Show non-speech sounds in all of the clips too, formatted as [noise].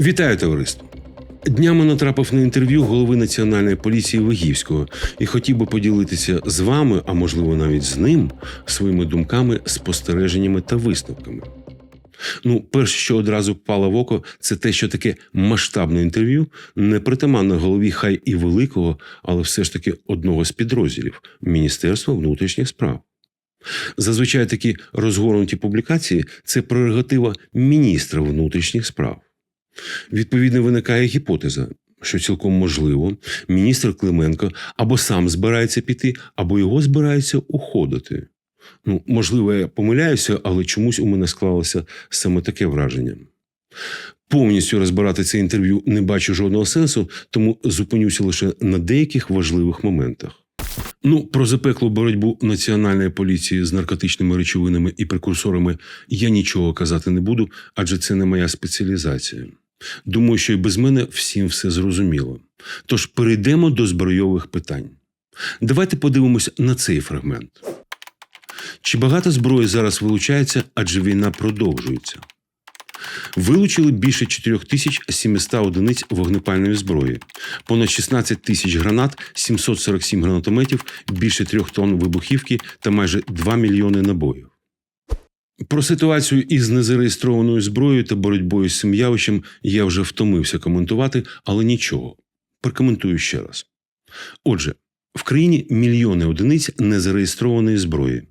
Вітаю товариство! Днями натрапив на інтерв'ю голови національної поліції Вигівського і хотів би поділитися з вами, а можливо навіть з ним, своїми думками, спостереженнями та висновками. Ну, перше, що одразу впало в око, це те, що таке масштабне інтерв'ю не притаманне голові хай і великого, але все ж таки одного з підрозділів Міністерства внутрішніх справ. Зазвичай такі розгорнуті публікації це прерогатива міністра внутрішніх справ. Відповідно, виникає гіпотеза, що цілком можливо, міністр Клименко або сам збирається піти, або його збираються уходити. Ну, можливо, я помиляюся, але чомусь у мене склалося саме таке враження. Повністю розбирати це інтерв'ю не бачу жодного сенсу, тому зупинюся лише на деяких важливих моментах. Ну, про запеклу боротьбу національної поліції з наркотичними речовинами і прекурсорами я нічого казати не буду, адже це не моя спеціалізація. Думаю, що і без мене всім все зрозуміло. Тож перейдемо до збройових питань. Давайте подивимося на цей фрагмент. Чи багато зброї зараз вилучається, адже війна продовжується? Вилучили більше 4700 одиниць вогнепальної зброї, понад 16 тисяч гранат, 747 гранатометів, більше трьох тонн вибухівки та майже 2 мільйони набоїв. Про ситуацію із незареєстрованою зброєю та боротьбою з цим явищем я вже втомився коментувати, але нічого. Прокоментую ще раз. Отже, в країні мільйони одиниць незареєстрованої зброї,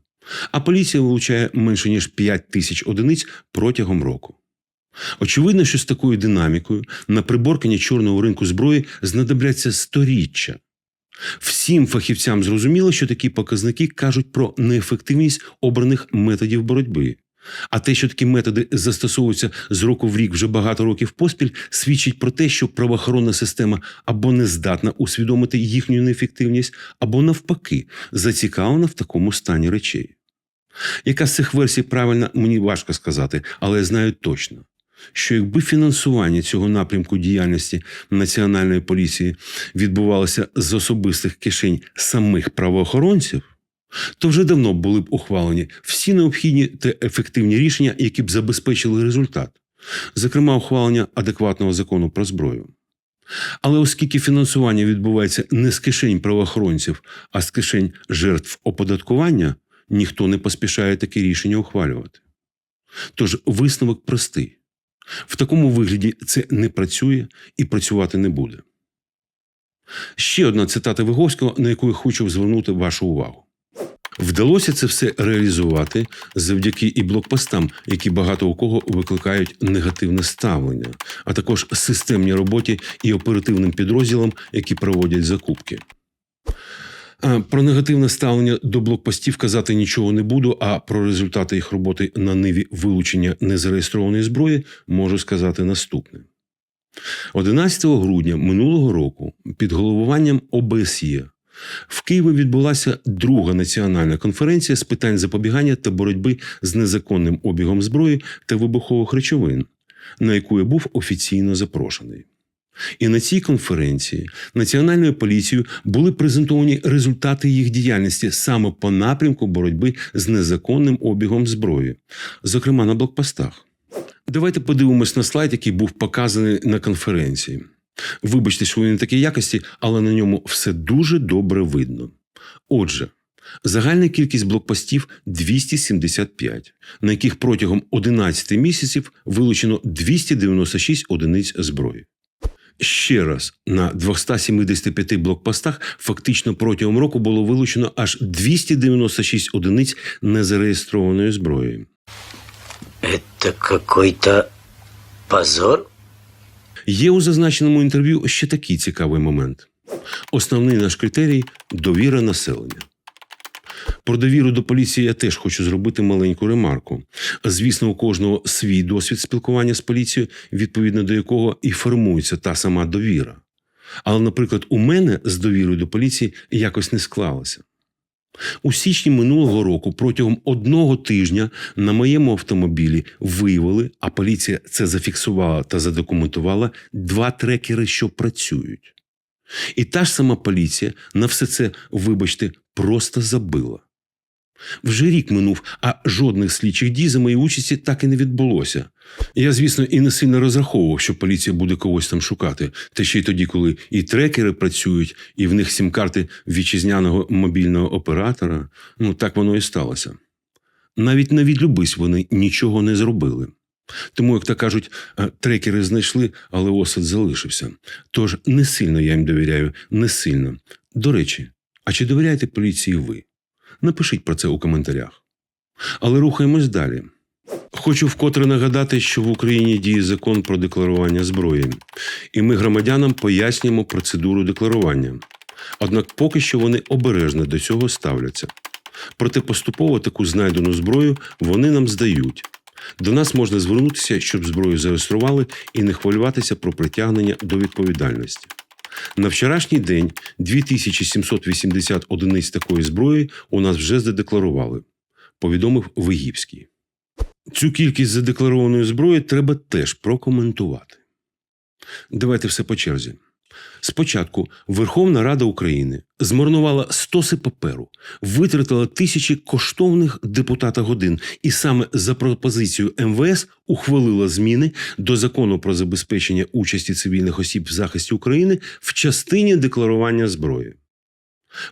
а поліція вилучає менше ніж 5 тисяч одиниць протягом року. Очевидно, що з такою динамікою на приборкання чорного ринку зброї знадобляться сторіччя. Всім фахівцям зрозуміло, що такі показники кажуть про неефективність обраних методів боротьби. А те, що такі методи застосовуються з року в рік вже багато років поспіль, свідчить про те, що правоохоронна система або не здатна усвідомити їхню неефективність, або навпаки зацікавлена в такому стані речей. Яка з цих версій правильна, мені важко сказати, але я знаю точно, що якби фінансування цього напрямку діяльності Національної поліції відбувалося з особистих кишень самих правоохоронців, то вже давно були б ухвалені всі необхідні та ефективні рішення, які б забезпечили результат, зокрема, ухвалення адекватного закону про зброю. Але оскільки фінансування відбувається не з кишень правоохоронців, а з кишень жертв оподаткування, ніхто не поспішає таке рішення ухвалювати. Тож висновок простий. В такому вигляді це не працює і працювати не буде. Ще одна цитата Виговського, на яку я хочу звернути вашу увагу. Вдалося це все реалізувати завдяки і блокпостам, які багато у кого викликають негативне ставлення, а також системній роботі і оперативним підрозділам, які проводять закупки. А Про негативне ставлення до блокпостів казати нічого не буду. А про результати їх роботи на ниві вилучення незареєстрованої зброї можу сказати наступне. 11 грудня минулого року під головуванням ОБСЄ в Києві відбулася друга національна конференція з питань запобігання та боротьби з незаконним обігом зброї та вибухових речовин, на яку я був офіційно запрошений. І на цій конференції Національною поліцією були презентовані результати їх діяльності саме по напрямку боротьби з незаконним обігом зброї, зокрема на блокпостах. Давайте подивимось на слайд, який був показаний на конференції. Вибачте, що він не такій якості, але на ньому все дуже добре видно. Отже, загальна кількість блокпостів 275, на яких протягом 11 місяців вилучено 296 одиниць зброї. Ще раз на 275 блокпостах фактично протягом року було вилучено аж 296 одиниць незареєстрованої зброї. Это какой-то позор? Є у зазначеному інтерв'ю ще такий цікавий момент. Основний наш критерій довіра населення. Про довіру до поліції я теж хочу зробити маленьку ремарку. Звісно, у кожного свій досвід спілкування з поліцією, відповідно до якого і формується та сама довіра. Але, наприклад, у мене з довірою до поліції якось не склалося. У січні минулого року протягом одного тижня на моєму автомобілі виявили, а поліція це зафіксувала та задокументувала два трекери, що працюють. І та ж сама поліція на все це, вибачте, просто забила. Вже рік минув, а жодних слідчих дій за моїй участі так і не відбулося. Я, звісно, і не сильно розраховував, що поліція буде когось там шукати. Та ще й тоді, коли і трекери працюють, і в них сім-карти вітчизняного мобільного оператора. Ну, так воно і сталося. Навіть на відлюбись вони нічого не зробили. Тому, як то кажуть, е, трекери знайшли, але осад залишився. Тож не сильно я їм довіряю, не сильно. До речі, а чи довіряєте поліції ви? Напишіть про це у коментарях. Але рухаємось далі. Хочу вкотре нагадати, що в Україні діє закон про декларування зброї, і ми громадянам пояснюємо процедуру декларування. Однак поки що вони обережно до цього ставляться. Проте поступово таку знайдену зброю вони нам здають. До нас можна звернутися, щоб зброю зареєстрували і не хвилюватися про притягнення до відповідальності. На вчорашній день 2780 одиниць такої зброї у нас вже задекларували, повідомив Вигівський. Цю кількість задекларованої зброї треба теж прокоментувати. Давайте все по черзі. Спочатку Верховна Рада України змарнувала стоси паперу, витратила тисячі коштовних депутата годин, і саме за пропозицією МВС ухвалила зміни до закону про забезпечення участі цивільних осіб в захисті України в частині декларування зброї.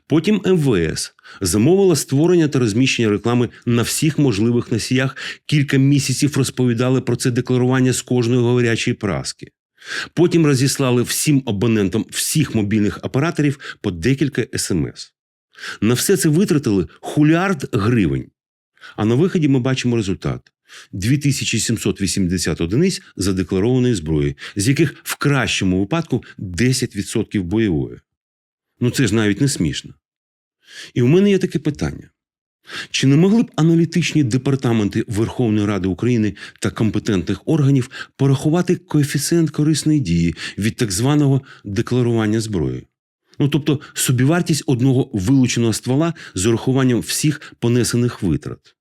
Потім МВС замовила створення та розміщення реклами на всіх можливих носіях. Кілька місяців розповідали про це декларування з кожної говорячої праски. Потім розіслали всім абонентам всіх мобільних операторів по декілька смс. На все це витратили хуліард гривень. А на виході ми бачимо результат: 2780 одиниць задекларованої зброї, з яких в кращому випадку 10% бойової. Ну це ж навіть не смішно. І у мене є таке питання: чи не могли б аналітичні департаменти Верховної Ради України та компетентних органів порахувати коефіцієнт корисної дії від так званого декларування зброї? Ну тобто собівартість одного вилученого ствола з урахуванням всіх понесених витрат.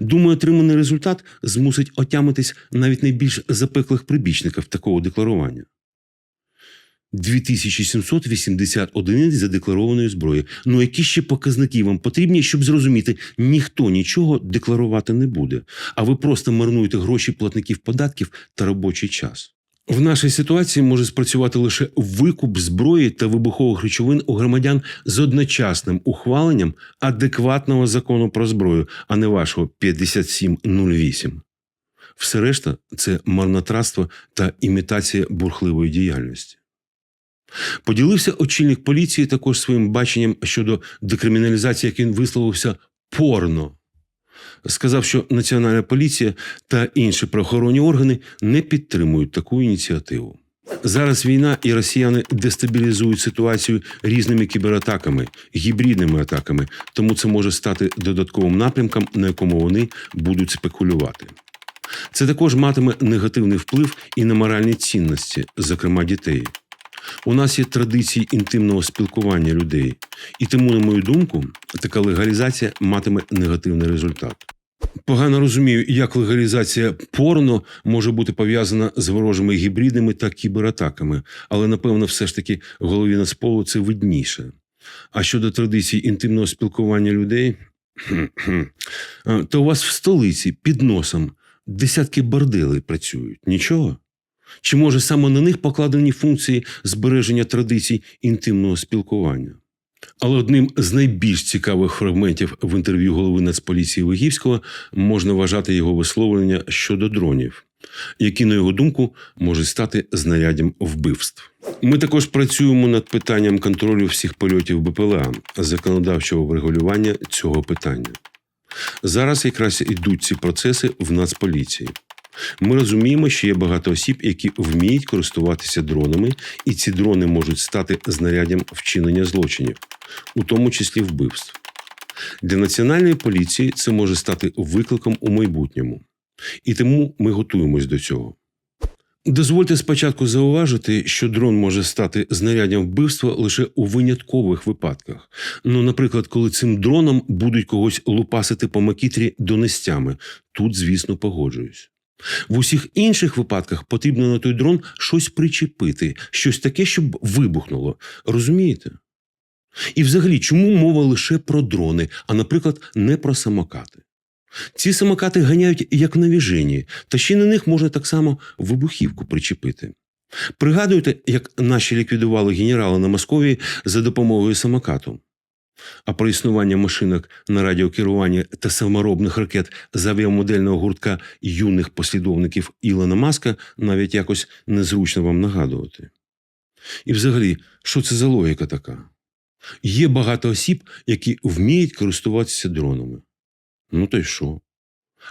Думаю, отриманий результат змусить отямитись навіть найбільш запеклих прибічників такого декларування. 2780 одиниць задекларованої зброї. Ну які ще показники вам потрібні, щоб зрозуміти, ніхто нічого декларувати не буде, а ви просто марнуєте гроші платників податків та робочий час. В нашій ситуації може спрацювати лише викуп зброї та вибухових речовин у громадян з одночасним ухваленням адекватного закону про зброю, а не вашого 5708. Все решта це марнотратство та імітація бурхливої діяльності. Поділився очільник поліції також своїм баченням щодо декриміналізації, як він висловився порно. Сказав, що Національна поліція та інші правоохоронні органи не підтримують таку ініціативу. Зараз війна і росіяни дестабілізують ситуацію різними кібератаками, гібридними атаками, тому це може стати додатковим напрямком, на якому вони будуть спекулювати. Це також матиме негативний вплив і на моральні цінності, зокрема дітей. У нас є традиції інтимного спілкування людей, і тому, на мою думку, така легалізація матиме негативний результат. Погано розумію, як легалізація порно може бути пов'язана з ворожими гібридними та кібератаками, але напевно, все ж таки голові Нацполу це видніше. А щодо традицій інтимного спілкування людей, [clears throat] то у вас в столиці під носом десятки борделей працюють. Нічого? Чи може саме на них покладені функції збереження традицій інтимного спілкування? Але одним з найбільш цікавих фрагментів в інтерв'ю голови Нацполіції Вигівського можна вважати його висловлення щодо дронів, які, на його думку, можуть стати знаряддям вбивств. Ми також працюємо над питанням контролю всіх польотів БПЛА, законодавчого врегулювання цього питання. Зараз якраз йдуть ці процеси в Нацполіції. Ми розуміємо, що є багато осіб, які вміють користуватися дронами, і ці дрони можуть стати знаряддям вчинення злочинів, у тому числі вбивств. Для національної поліції це може стати викликом у майбутньому, і тому ми готуємось до цього. Дозвольте спочатку зауважити, що дрон може стати знаряддям вбивства лише у виняткових випадках. Ну, наприклад, коли цим дроном будуть когось лупасити по макітрі донестями. Тут, звісно, погоджуюсь. В усіх інших випадках потрібно на той дрон щось причепити, щось таке, щоб вибухнуло. Розумієте? І взагалі, чому мова лише про дрони, а, наприклад, не про самокати? Ці самокати ганяють як в навіженні, та ще на них можна так само вибухівку причепити. Пригадуєте, як наші ліквідували генерала на Московії за допомогою самокату? А про існування машинок на радіокеруванні та саморобних ракет з авіамодельного гуртка юних послідовників Ілона Маска навіть якось незручно вам нагадувати. І взагалі, що це за логіка така? Є багато осіб, які вміють користуватися дронами. Ну то й що?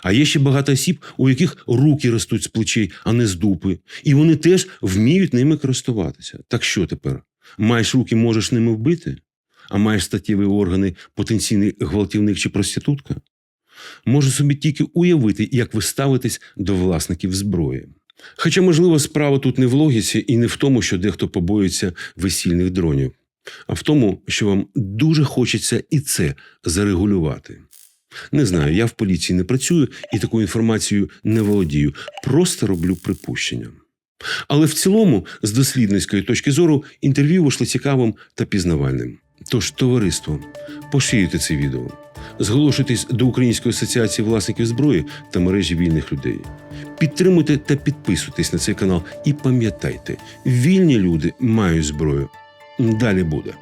А є ще багато осіб, у яких руки ростуть з плечей, а не з дупи, і вони теж вміють ними користуватися. Так що тепер? Маєш руки, можеш ними вбити? А маєш статтєві органи потенційний гвалтівник чи проститутка? Можу собі тільки уявити, як ви ставитесь до власників зброї. Хоча, можливо, справа тут не в логіці і не в тому, що дехто побоюється весільних дронів, а в тому, що вам дуже хочеться і це зарегулювати. Не знаю, я в поліції не працюю і таку інформацію не володію, просто роблю припущення. Але в цілому, з дослідницької точки зору, інтерв'ю вийшло цікавим та пізнавальним. Тож, товариство, поширюйте це відео, зголошуйтесь до Української асоціації власників зброї та мережі вільних людей. Підтримуйте та підписуйтесь на цей канал і пам'ятайте, вільні люди мають зброю. Далі буде.